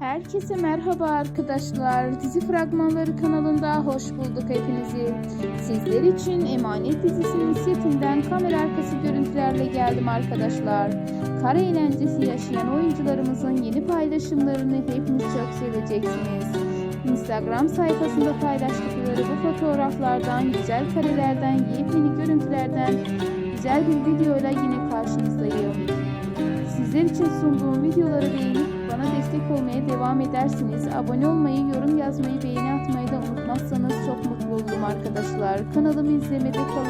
Herkese merhaba arkadaşlar. Dizi Fragmanları kanalında hoş bulduk hepinizi. Sizler için Emanet dizisinin setinden kamera arkası görüntülerle geldim arkadaşlar. Kara eğlencesi yaşayan oyuncularımızın yeni paylaşımlarını hepiniz çok seveceksiniz. Instagram sayfasında paylaştıkları bu fotoğraflardan, güzel karelerden, yepyeni görüntülerden güzel bir videoyla yine karşınızdayım. Sizler için sunduğum videoları beğenip bana destek olmaya devam edersiniz. Abone olmayı, yorum yazmayı, beğeni atmayı da unutmazsanız çok mutlu olurum arkadaşlar. Kanalımı izlemede kalın.